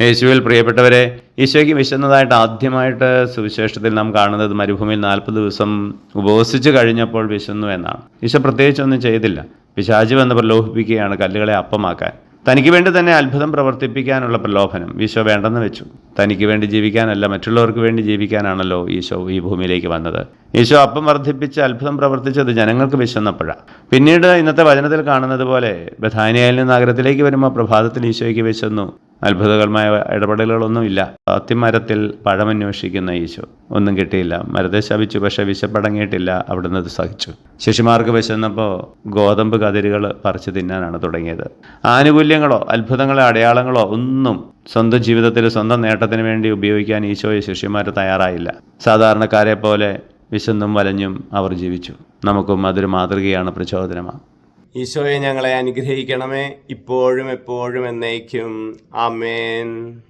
യേശുവിൽ പ്രിയപ്പെട്ടവരെ ഈശോയ്ക്ക് വിശന്നതായിട്ട് ആദ്യമായിട്ട് സുവിശേഷത്തിൽ നാം കാണുന്നത് മരുഭൂമിയിൽ നാൽപ്പത് ദിവസം ഉപവസിച്ച് കഴിഞ്ഞപ്പോൾ വിശന്നു എന്നാണ്. ഈശോ പ്രത്യേകിച്ചൊന്നും ചെയ്തില്ല. പിശാചി വന്ന് പ്രലോഭിപ്പിക്കുകയാണ് കല്ലുകളെ അപ്പമാക്കാൻ. തനിക്ക് വേണ്ടി തന്നെ അത്ഭുതം പ്രവർത്തിപ്പിക്കാനുള്ള പ്രലോഭനം ഈശോ വേണ്ടെന്ന് വെച്ചു. തനിക്ക് വേണ്ടി ജീവിക്കാനല്ല മറ്റുള്ളവർക്ക് വേണ്ടി ജീവിക്കാനാണല്ലോ ഈശോ ഈ ഭൂമിയിലേക്ക് വന്നത്. ഈശോ അപ്പം വർദ്ധിപ്പിച്ച് അത്ഭുതം പ്രവർത്തിച്ചത് ജനങ്ങൾക്ക് വിശന്നപ്പോഴാണ് പിന്നീട് ഇന്നത്തെ വചനത്തിൽ കാണുന്നത് പോലെ ബഥാനിയയിൽ നിന്ന് നഗരത്തിലേക്ക് വരുമ്പോൾ പ്രഭാതത്തിൽ ഈശോയ്ക്ക് വിശന്നു അത്ഭുതകരമായ ഇടപെടലുകളൊന്നുമില്ല. അത്തിമരത്തിൽ പഴമന്വേഷിക്കുന്ന ഈശോ. ഒന്നും കിട്ടിയില്ല. മരത്തെ ശപിച്ചു പക്ഷെ വിശപ്പടങ്ങിയിട്ടില്ല. അവിടുന്ന് അത് സഹിച്ചു. ശിശുമാർക്ക് വിശന്നപ്പോൾ ഗോതമ്പ് കതിരുകൾ പറിച്ചു തിന്നാനാണ് തുടങ്ങിയത്. ആനുകൂല്യങ്ങളോ അത്ഭുതങ്ങളോ അടയാളങ്ങളോ ഒന്നും സ്വന്തം ജീവിതത്തിൽ സ്വന്തം നേട്ടത്തിന് വേണ്ടി ഉപയോഗിക്കാൻ ഈശോയെ ശിഷ്യന്മാർ തയ്യാറായില്ല. സാധാരണക്കാരെ പോലെ വിശന്നും വലഞ്ഞും അവർ ജീവിച്ചു. നമുക്കും അതൊരു മാതൃകയാണ് പ്രചോദനമാണ് ഈശോയെ ഞങ്ങളെ അനുഗ്രഹിക്കണമേ. ഇപ്പോഴും എപ്പോഴും എന്നേക്കും. ആമേൻ.